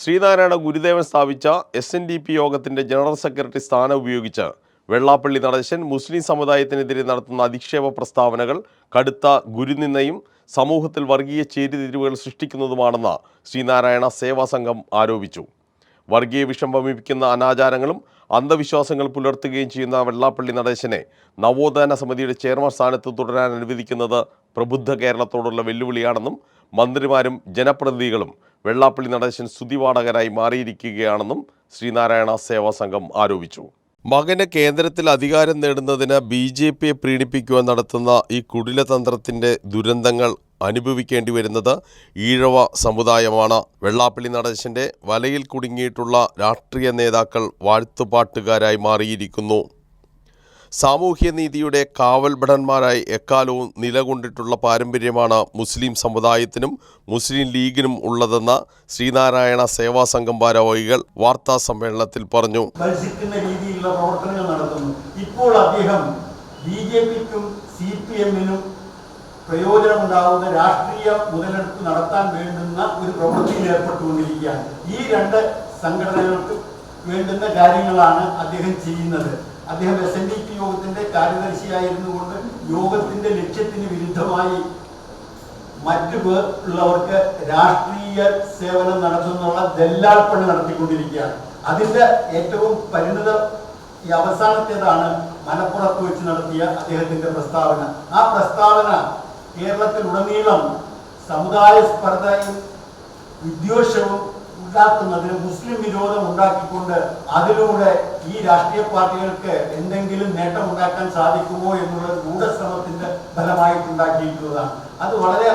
ശ്രീനാരായണ ഗുരുദേവൻ സ്ഥാപിച്ച S N D P യോഗത്തിന്റെ ജനറൽ സെക്രട്ടറി സ്ഥാനം ഉപയോഗിച്ച് വെള്ളാപ്പള്ളി നടേശൻ മുസ്ലിം സമുദായത്തിനെതിരെ നടത്തുന്ന അധിക്ഷേപ പ്രസ്താവനകൾ കടുത്ത ഗുരുനിന്ദയും സമൂഹത്തിൽ വർഗീയ ചേരിതിരിവുകൾ സൃഷ്ടിക്കുന്നതുമാണെന്ന് ശ്രീനാരായണ സേവാ സംഘം ആരോപിച്ചു. വർഗീയ വിഷം വമിപ്പിക്കുന്ന അനാചാരങ്ങളും അന്ധവിശ്വാസങ്ങൾ പുലർത്തുകയും ചെയ്യുന്ന വെള്ളാപ്പള്ളി നടേശനെ നവോത്ഥാന സമിതിയുടെ ചെയർമാൻ സ്ഥാനത്ത് തുടരാൻ അനുവദിക്കുന്നത് പ്രബുദ്ധ കേരളത്തോടുള്ള വെല്ലുവിളിയാണെന്നും മന്ത്രിമാരും ജനപ്രതിനിധികളും വെള്ളാപ്പള്ളി നടേശൻ സ്തുതിവാടകരായി മാറിയിരിക്കുകയാണെന്നും ശ്രീനാരായണ സേവാ സംഘം ആരോപിച്ചു. മകന് കേന്ദ്രത്തിൽ അധികാരം നേടുന്നതിന് ബി ജെ പിയെ പ്രീണിപ്പിക്കുവാൻ നടത്തുന്ന ഈ കുടിലതന്ത്രത്തിന്റെ ദുരന്തങ്ങൾ അനുഭവിക്കേണ്ടി വരുന്നത് ഈഴവ സമുദായമാണ്. വെള്ളാപ്പള്ളി നടേശന്റെ വലയിൽ കുടുങ്ങിയിട്ടുള്ള രാഷ്ട്രീയ നേതാക്കൾ വാഴ്ത്തുപാട്ടുകാരായി മാറിയിരിക്കുന്നു. സാമൂഹ്യനീതിയുടെ കാവൽഭടന്മാരായി എക്കാലവും നിലകൊണ്ടിട്ടുള്ള പാരമ്പര്യമാണ് മുസ്ലിം സമുദായത്തിനും മുസ്ലിം ലീഗിനും ഉള്ളതെന്ന് ശ്രീനാരായണ സേവാ സംഘം ഭാരവാഹികൾ വാർത്താ സമ്മേളനത്തിൽ പറഞ്ഞു. രീതിയിലുള്ള പ്രവർത്തനങ്ങൾ ഇപ്പോൾ അദ്ദേഹം ബി ജെ പിക്കും സി പി എമ്മിനും പ്രയോജനമുണ്ടാവുന്ന രാഷ്ട്രീയ മുതലെടുപ്പ് നടത്താൻ വേണ്ടുന്ന ഒരു പ്രവൃത്തിയിൽ ഏർപ്പെട്ടുകൊണ്ടിരിക്കുകയാണ്. ഈ രണ്ട് സംഘടനകൾക്ക് വേണ്ടുന്ന കാര്യങ്ങളാണ് അദ്ദേഹം ചെയ്യുന്നത്. അദ്ദേഹം എസ് എൻ ഡി പി യോഗത്തിന്റെ കാര്യദർശിയായിരുന്നു കൊണ്ട് യോഗത്തിന്റെ ലക്ഷ്യത്തിന് വിരുദ്ധമായി മറ്റു ഉള്ളവർക്ക് രാഷ്ട്രീയ സേവനം നടത്തുന്നുള്ള ദല്ലാർപ്പണി നടത്തിക്കൊണ്ടിരിക്കുകയാണ്. അതിന്റെ ഏറ്റവും പരിണിത ഈ അവസാനത്തേതാണ് മലപ്പുറത്ത് വെച്ച് നടത്തിയ അദ്ദേഹത്തിന്റെ പ്രസ്താവന. ആ പ്രസ്താവന കേരളത്തിലുടനീളം സമുദായ സ്പർദ്ധയും വിദ്വേഷവും ഉണ്ടാക്കുന്നതിന് മുസ്ലിം വിരോധം ഉണ്ടാക്കിക്കൊണ്ട് അതിലൂടെ ഈ രാഷ്ട്രീയ പാർട്ടികൾക്ക് എന്തെങ്കിലും നേട്ടം ഉണ്ടാക്കാൻ സാധിക്കുമോ എന്നുള്ള ഗൂഢശ്രമത്തിന്റെ ഫലമായിട്ടുണ്ടാക്കിയിട്ടുള്ളതാണ് അത് വളരെ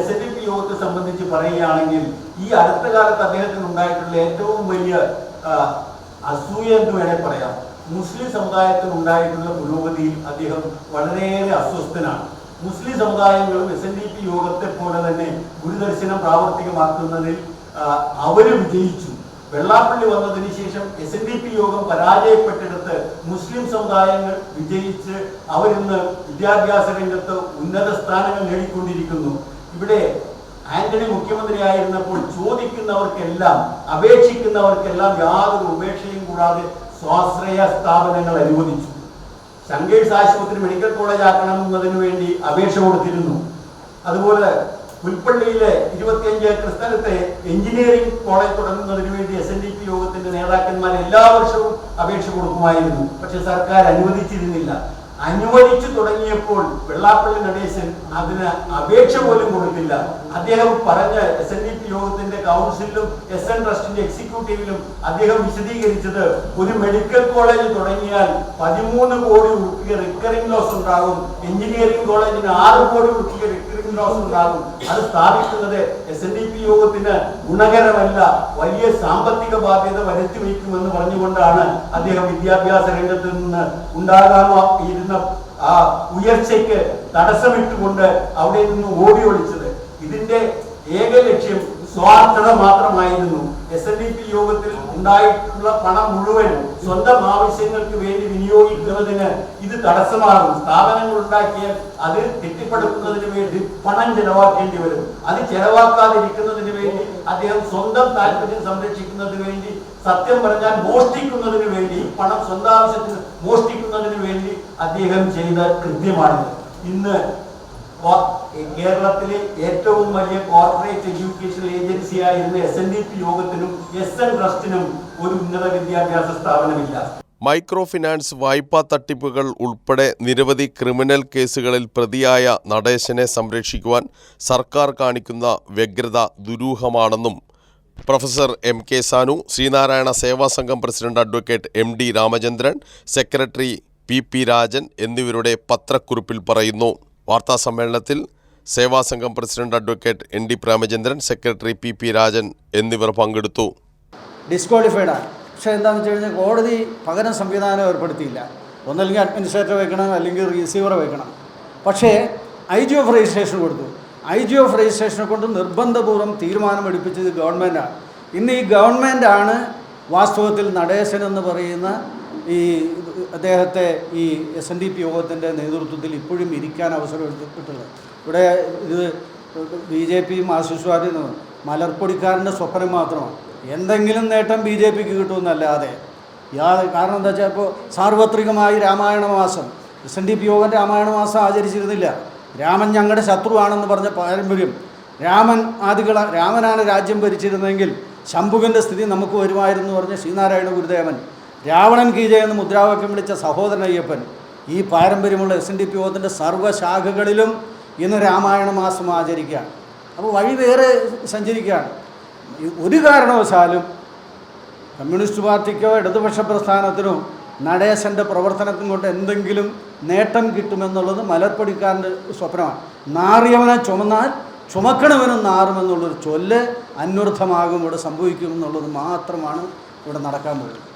എസ് എൻ ഡി പി യോഗത്തെ സംബന്ധിച്ച് പറയുകയാണെങ്കിൽ ഈ അടുത്ത കാലത്ത് അദ്ദേഹത്തിന് ഉണ്ടായിട്ടുള്ള ഏറ്റവും വലിയ അസൂയ എന്ന് വേണേൽ പറയാം. മുസ്ലിം സമുദായത്തിന് ഉണ്ടായിട്ടുള്ള പുരോഗതിയിൽ അദ്ദേഹം വളരെയേറെ അസ്വസ്ഥനാണ്. മുസ്ലിം സമുദായങ്ങളും എസ് എൻ ഡി പി യോഗത്തെ പോലെ തന്നെ ഗുരുദർശനം പ്രാവർത്തികമാക്കുന്നതിൽ ആ, അവർ വിജയിച്ചു. വെള്ളാപ്പള്ളി വന്നതിന് ശേഷം എസ് എൻ ഡി പി യോഗം പരാജയപ്പെട്ടിടത്ത് മുസ്ലിം സമുദായങ്ങൾ വിജയിച്ച് അവരിന്ന് വിദ്യാഭ്യാസ രംഗത്ത് ഉന്നത സ്ഥാനങ്ങൾ നേടിക്കൊണ്ടിരിക്കുന്നു. ഇവിടെ ആന്റണി മുഖ്യമന്ത്രിയായിരുന്നപ്പോൾ ചോദിക്കുന്നവർക്കെല്ലാം അപേക്ഷിക്കുന്നവർക്കെല്ലാം യാതൊരു ഉപേക്ഷയും കൂടാതെ സ്വാശ്രയ സ്ഥാപനങ്ങൾ അനുവദിച്ചു. ശങ്കേഴ്സ് ആശുപത്രി മെഡിക്കൽ കോളേജ് ആക്കണമെന്നതിന് വേണ്ടി അപേക്ഷ കൊടുത്തിരുന്നു. അതുപോലെ പുൽപ്പള്ളിയിലെ ഇരുപത്തിയഞ്ച് സ്ഥലത്തെ എഞ്ചിനീയറിംഗ് കോളേജ് തുടങ്ങുന്നതിന് വേണ്ടി എസ് എൻ ഡി പി യോഗത്തിന്റെ നേതാക്കന്മാർ എല്ലാ വർഷവും അപേക്ഷ കൊടുക്കുമായിരുന്നു. പക്ഷെ സർക്കാർ അനുവദിച്ചിരുന്നില്ല. അനുവദിച്ചു തുടങ്ങിയപ്പോൾ വെള്ളാപ്പള്ളി നടേശൻ അതിന് അപേക്ഷ പോലും കൊടുത്തില്ല. അദ്ദേഹം പറഞ്ഞ എസ് എൻ ഡി പി യോഗത്തിന്റെ കൗൺസിലും എസ് എൻ ട്രസ്റ്റിന്റെ എക്സിക്യൂട്ടീവിലും അദ്ദേഹം വിശദീകരിച്ചത് ഒരു മെഡിക്കൽ കോളേജ് തുടങ്ങിയാൽ പതിമൂന്ന് കോടി റിക്കറിംഗ് ലോസ് ഉണ്ടാകും. എഞ്ചിനീയറിംഗ് കോളേജിന് ആറ് കോടി റുപ്യ ഉണ്ടാകും അത് സ്ഥാപിക്കുന്നത് എസ് എൻ ഡി പി യോഗത്തിന് ഗുണകരമല്ല വലിയ സാമ്പത്തിക ബാധ്യത വരുത്തി വയ്ക്കുമെന്ന് പറഞ്ഞുകൊണ്ടാണ് അദ്ദേഹം വിദ്യാഭ്യാസ രംഗത്ത് നിന്ന് ഉണ്ടാകാമോ ഇരുന്ന ആ ഉയർച്ചയ്ക്ക് തടസ്സമിട്ടുകൊണ്ട് അവിടെ നിന്ന് ഓടി ഒളിച്ചത്. ഇതിന്റെ ഏക ലക്ഷ്യം സ്വാർത്ഥത മാത്രമായിരുന്നു. എസ് എൻ ഡി പി യോഗത്തിൽ ഉണ്ടായിട്ടുള്ള പണം മുഴുവൻ സ്വന്തം ആവശ്യങ്ങൾക്ക് വേണ്ടി വിനിയോഗിക്കുന്നതിന് ഇത് തടസ്സമാകും. സ്ഥാപനങ്ങൾ ഉണ്ടാക്കിയാൽ അത് കെട്ടിപ്പടുക്കുന്നതിന് വേണ്ടി പണം ചെലവാക്കേണ്ടി വരും. അത് ചെലവാക്കാതിരിക്കുന്നതിന് വേണ്ടി അദ്ദേഹം സ്വന്തം താല്പര്യം സംരക്ഷിക്കുന്നതിന് വേണ്ടി സത്യം പറഞ്ഞാൽ മോഷ്ടിക്കുന്നതിന് വേണ്ടി പണം സ്വന്തം ആവശ്യത്തിന് മോഷ്ടിക്കുന്നതിന് വേണ്ടി അദ്ദേഹം ചെയ്ത കൃത്യമാണിത്. ഇന്ന് കേരളത്തിലെ ഏറ്റവും വലിയ കോർപ്പറേറ്റ് എഡ്യൂക്കേഷൻ ഏജൻസി ആയിരുന്ന എസ് എൻ ഡി പി യോഗത്തിനും എസ് എൻ ട്രസ്റ്റിനും ഒരു ഉന്നത വിദ്യാഭ്യാസ സ്ഥാപനമില്ല. മൈക്രോ ഫിനാൻസ് വായ്പാ തട്ടിപ്പുകൾ ഉൾപ്പെടെ നിരവധി ക്രിമിനൽ കേസുകളിൽ പ്രതിയായ നടേശനെ സംരക്ഷിക്കുവാൻ സർക്കാർ കാണിക്കുന്ന വ്യഗ്രത ദുരൂഹമാണെന്നും professor M K Sanu Sreenarayana Seva Sangham president advocate M D Ramachandran secretary P P Rajan എന്നിവരുടെ പത്രക്കുറിപ്പിൽ പറയുന്നു. വാർത്താ സമ്മേളനത്തിൽ Seva Sangham president advocate N D Premachandran secretary P P Rajan എന്നിവർ പങ്കെടുത്തു. ഡിസ്ക്വാളിഫൈഡ് ആണ്. പക്ഷേ എന്താണെന്ന് വെച്ച് കഴിഞ്ഞാൽ കോടതി പകരം സംവിധാനം ഏർപ്പെടുത്തിയില്ല. ഒന്നല്ലെങ്കിൽ അഡ്മിനിസ്ട്രേറ്റർ വെക്കണം അല്ലെങ്കിൽ റിസീവർ വെക്കണം പക്ഷേ ഐ ജി ഓഫ് രജിസ്ട്രേഷൻ കൊടുത്തു. ഐ ജി ഓഫ് രജിസ്ട്രേഷനെ കൊണ്ട് നിർബന്ധപൂർവം തീരുമാനം എടുപ്പിച്ചത് ഗവൺമെന്റാണ് ഇന്ന് ഈ ഗവൺമെന്റാണ് വാസ്തവത്തിൽ നടേശൻ എന്ന് പറയുന്ന ഈ അദ്ദേഹത്തെ ഈ എസ് എൻ ഡി പി യോഗത്തിന്റെ നേതൃത്വത്തിൽ ഇപ്പോഴും ഇരിക്കാൻ അവസരം എടുത്തിട്ടുള്ളത് ഇവിടെ ഇത് ബി ജെ മാർക്സിസ്റ്റ് പാർട്ടിയും മലർപ്പൊടിക്കാരന്റെ സ്വപ്നം മാത്രമാണ്. എന്തെങ്കിലും നേട്ടം ബി ജെ പിക്ക് കിട്ടുമെന്നല്ലാതെ. യാതൊരു കാരണം എന്താ വെച്ചാൽ ഇപ്പോൾ സാർവത്രികമായി രാമായണ മാസം എസ് എൻ ഡി പി യോഗം രാമായണ മാസം ആചരിച്ചിരുന്നില്ല. രാമൻ ഞങ്ങളുടെ ശത്രുവാണെന്ന് പറഞ്ഞ പാരമ്പര്യം. രാമൻ ആദികള രാമനാണ് രാജ്യം ഭരിച്ചിരുന്നെങ്കിൽ ശംഭുകന്റെ സ്ഥിതി നമുക്ക് വരുമായിരുന്നു പറഞ്ഞ ശ്രീനാരായണ ഗുരുദേവൻ. രാവണൻ കീജ എന്ന് മുദ്രാവാക്യം വിളിച്ച സഹോദരൻ അയ്യപ്പൻ ഈ പാരമ്പര്യമുള്ള എസ് എൻ ഡി പി യോഗത്തിന്റെ സർവശാഖകളിലും ഇന്ന് രാമായണ മാസം ആചരിക്കുകയാണ്. അപ്പോൾ വഴി വേറെ സഞ്ചരിക്കുകയാണ്. ഒരു കാരണവശാലും കമ്മ്യൂണിസ്റ്റ് പാർട്ടിക്കോ ഇടതുപക്ഷ പ്രസ്ഥാനത്തിനോ നടേശന്റെ പ്രവർത്തനത്തിനും കൊണ്ട് എന്തെങ്കിലും നേട്ടം കിട്ടുമെന്നുള്ളത് മലർപ്പടിക്കാരന്റെ സ്വപ്നമാണ്. നാറിയവനെ ചുമന്നാൽ ചുമക്കണവനും നാറുമെന്നുള്ളൊരു ചൊല്ല് അന്വർത്ഥമാകും ഇവിടെ സംഭവിക്കുമെന്നുള്ളത് മാത്രമാണ് ഇവിടെ നടക്കാൻ പോകുന്നത്.